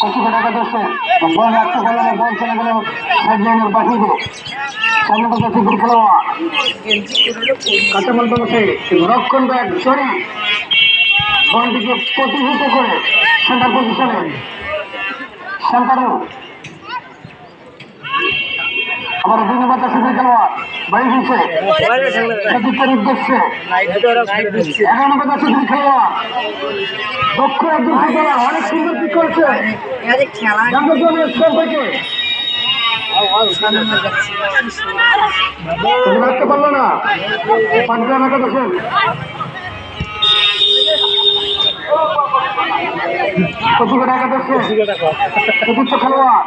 কত টাকা দিচ্ছে। বল রাখতে না বল চলে গেল সাইড লাইনের পাঠিয়ে দেবো। সামনে তো যাচ্ছে দুই খেলোয়াড়। কাঁচামাল বলছে রক্ষণ ব্যাগ চড়ে বলটিকে প্রতিহিত করে সেন্টার পজিশনে। সেন্টারও। আবার দুই নম্বর খেলোয়াড়। দিচ্ছে সেদিকের উদ্দেশ্যে এগারো যাচ্ছে দুই খেলোয়াড় দক্ষ একজন খেলোয়াড় অনেক সুন্দর পিক করছে স্কোর থেকে রাখতে পারল না পাঁচটা এলাকা কচুকে টাকা দেখছে চতুর্থ খেলোয়াড়।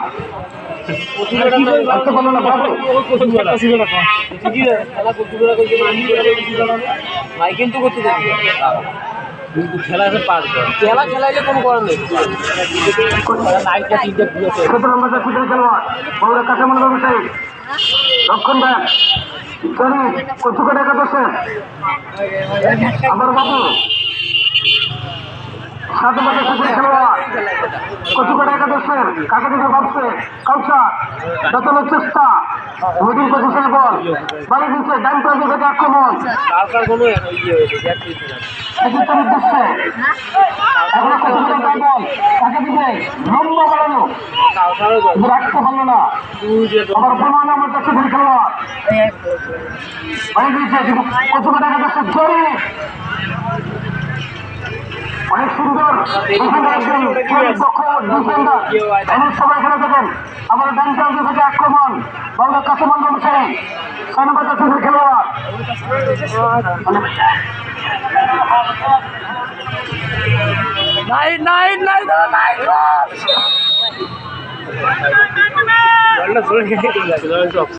কিন্তু করতে খেলা পাঁচ খেলা খেলাইলে কোনো করার নেই নাইটটা তিনটে ঘুরেছে সতেরো নম্বর দুই খেলোয়াড় বউরা কাঁচামাল ব্যবসায়ী রক্ষণ ব্যাগ কচুকে টাকা দেখছে আবার নম্বর যাচ্ছে দুই খেলোয়াড় কচুকাটা কাকে দিকে ভাবছে কাউসা বেতনের চেষ্টা মিডিল পজিশনে বল বাড়ি দিচ্ছে ডান প্রান্ত থেকে আক্রমণ এদিকের উদ্দেশ্যে কাকে দিবে লম্বা বাড়ানো রাখতে পারল না আবার পনেরো নম্বর যাচ্ছে খেলোয়াড় বাড়ি দিচ্ছে কচুকাটা একাদশের জোরে অনেক সুন্দর ডিফেন্ডার একজন অনেক দক্ষ ডিফেন্ডার অনেক সবাই এখানে দেখেন আবার ডান প্রান্ত থেকে আক্রমণ বলটা ছয় নম্বর যাচ্ছে দুই খেলোয়াড়। নাইট নাইট বলটা ধরে গেছে